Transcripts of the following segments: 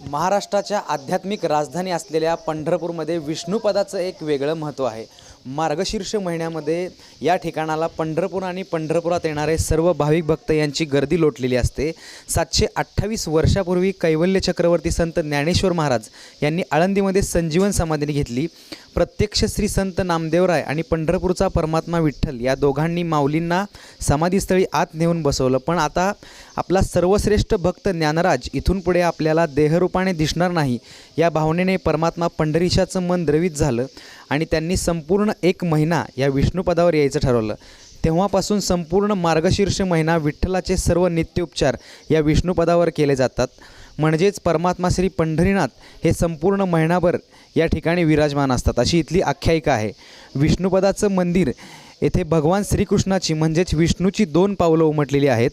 महाराष्ट्राच्या आध्यात्मिक राजधानी असलेल्या पंढरपूरमध्ये विष्णुपदाचं एक वेगळं महत्त्व आहे. मार्गशीर्ष महिन्यामध्ये या ठिकाणाला पंढरपूर आणि पंढरपुरात येणारे सर्व भाविक भक्त यांची गर्दी लोटलेली असते. सातशे अठ्ठावीस वर्षापूर्वी कैवल्य चक्रवर्ती संत ज्ञानेश्वर महाराज यांनी आळंदीमध्ये संजीवन समाधी घेतली. प्रत्यक्ष श्री संत नामदेवराय आणि पंढरपूरचा परमात्मा विठ्ठल या दोघांनी माऊलींना समाधीस्थळी आत नेऊन बसवलं. पण आता आपला सर्वश्रेष्ठ भक्त ज्ञानराज इथून पुढे आपल्याला देहरूपाने दिसणार नाही. या भावनेने परमात्मा पंढरीशाचं मन द्रवित झालं. आणि त्यांनी संपूर्ण एक महिना या विष्णुपदावर यायचं ठरवलं. तेव्हापासून संपूर्ण मार्गशीर्ष महिना विठ्ठलाचे सर्व नित्योपचार या विष्णुपदावर केले जातात. म्हणजेच परमात्मा श्री पंढरीनाथ हे संपूर्ण महिनाभर या ठिकाणी विराजमान असतात. अशी इथली आख्यायिका आहे. विष्णुपदाचं मंदिर येथे भगवान श्रीकृष्णाची म्हणजेच विष्णूची दोन पावलं उमटलेली आहेत.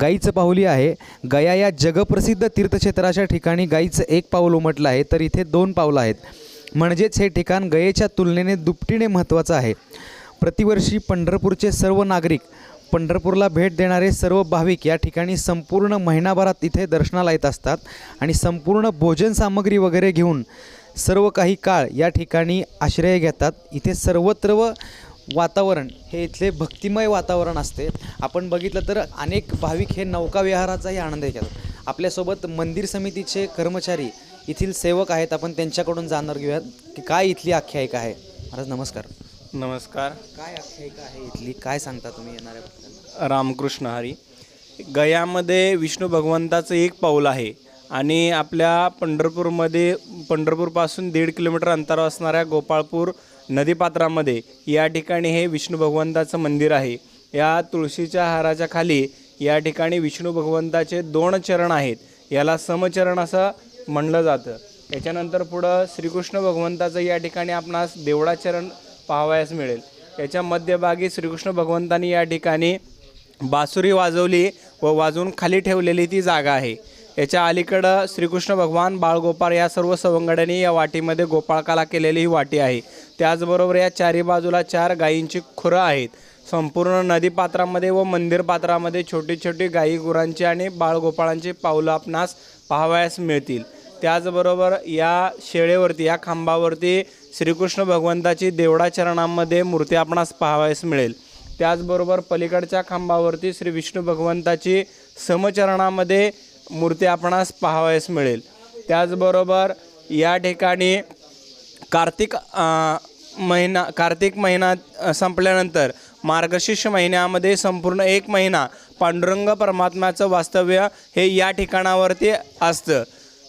गाईचं पाऊली आहे. गया या जगप्रसिद्ध तीर्थक्षेत्राच्या ठिकाणी गाईचं एक पाऊल उमटलं आहे. तर इथे दोन पावलं आहेत. म्हणजेच हे ठिकाण गयेच्या तुलनेने दुपटीने महत्त्वाचं आहे. प्रतिवर्षी पंढरपूरचे सर्व नागरिक पंढरपूरला भेट देणारे सर्व भाविक या ठिकाणी संपूर्ण महिनाभरात इथे दर्शनाला येत असतात आणि संपूर्ण भोजन सामग्री वगैरे घेऊन सर्व काही काळ या ठिकाणी आश्रय घेतात. इथे सर्वत्र वातावरण हे इथले भक्तिमय वातावरण असते. आपण बघितलं तर अनेक भाविक हे नौकाविहाराचाही आनंद घेतात. आपल्यासोबत मंदिर समितीचे कर्मचारी येथील सेवक आहेत आपण त्यांच्याकडून जाणून घेऊयात की काय इथली आख्यायिका आहे. महाराज नमस्कार. नमस्कार. काय आख्यायिका आहे इथली? काय सांगता तुम्ही येणाऱ्या भक्तांना रामकृष्ण हरी. गयामध्ये विष्णू भगवंताचं एक पाऊल आहे आणि आपल्या पंढरपूरमध्ये पंढरपूरपासून दीड किलोमीटर अंतरावर असणाऱ्या गोपाळपूर नदीपात्रामध्ये या ठिकाणी हे विष्णू भगवंताचं मंदिर आहे. या तुळशीच्या हाराच्या खाली या ठिकाणी विष्णू भगवंताचे दोन चरण आहेत. याला समचरण असं म्हणलं जातं. याच्यानंतर पुढं श्रीकृष्ण भगवंताचं या ठिकाणी आपणास देवळाचरण पाहावयास मिळेल. याच्या मध्यभागी श्रीकृष्ण भगवंतांनी या ठिकाणी बासुरी वाजवली व वाजवून खाली ठेवलेली ती जागा आहे. याच्या अलीकडं श्रीकृष्ण भगवान बाळगोपाळ या सर्व सवंगड्यांनी या वाटीमध्ये गोपाळकाला केलेली ही वाटी आहे. त्याचबरोबर या चारी बाजूला चार गायींची खुरं आहेत. संपूर्ण नदीपात्रामध्ये व मंदिर पात्रामध्ये छोटी छोटी गाई गुरांची आणि बाळगोपाळांची पावलं आपणास पाहावयास मिळतील. त्याचबरोबर या शेळेवरती या खांबावरती श्रीकृष्ण भगवंताची देवडाचरणामध्ये मूर्ती आपणास पाहावयास मिळेल. त्याचबरोबर पलीकडच्या खांबावरती श्री विष्णू भगवंताची समचरणामध्ये मूर्ती आपणास पाहावयास मिळेल. त्याचबरोबर या ठिकाणी कार्तिक महिना कार्तिक महिना संपल्यानंतर मार्गशीर्ष महिन्यामध्ये संपूर्ण एक महिना पांडुरंग परमात्म्याचं वास्तव्य हे या ठिकाणावरती असतं.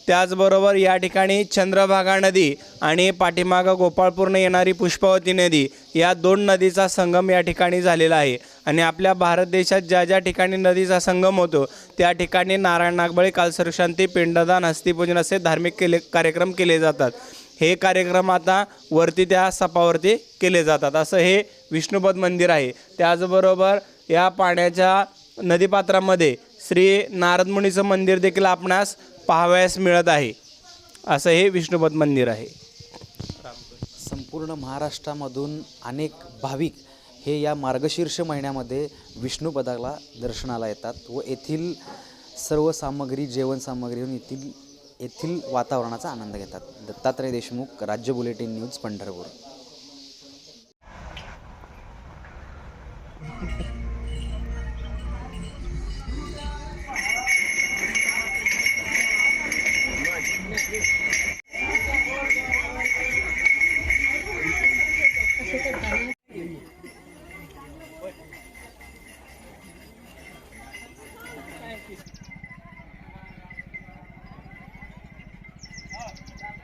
त्याचबरोबर या ठिकाणी चंद्रभागा नदी आणि पाठीमागं गोपाळपूरनं येणारी पुष्पावती नदी या दोन नदीचा संगम या ठिकाणी झालेला आहे. आणि आपल्या भारत देशात ज्या ज्या ठिकाणी नदीचा संगम होतो त्या ठिकाणी नारायण नागबळी कालसरशांती पिंडदान हस्तिपूजन असे धार्मिक केले कार्यक्रम केले जातात. हे कार्यक्रम आता वरती त्या सपावरती केले जातात. असं हे विष्णुपद मंदिर आहे. त्याचबरोबर या पाण्याच्या नदीपात्रामध्ये श्री नारदमुनीचं मंदिर देखील आपणास पाहावयास मिळत आहे. असं हे विष्णुपद मंदिर आहे. संपूर्ण महाराष्ट्रामधून अनेक भाविक हे या मार्गशीर्ष महिन्यामध्ये विष्णुपदाला दर्शनाला येतात व येथील सर्व सामग्री जेवण सामग्रीहून येथील येथील वातावरणाचा आनंद घेतात. दत्तात्रय देशमुख राज्य बुलेटिन न्यूज पंढरपूर.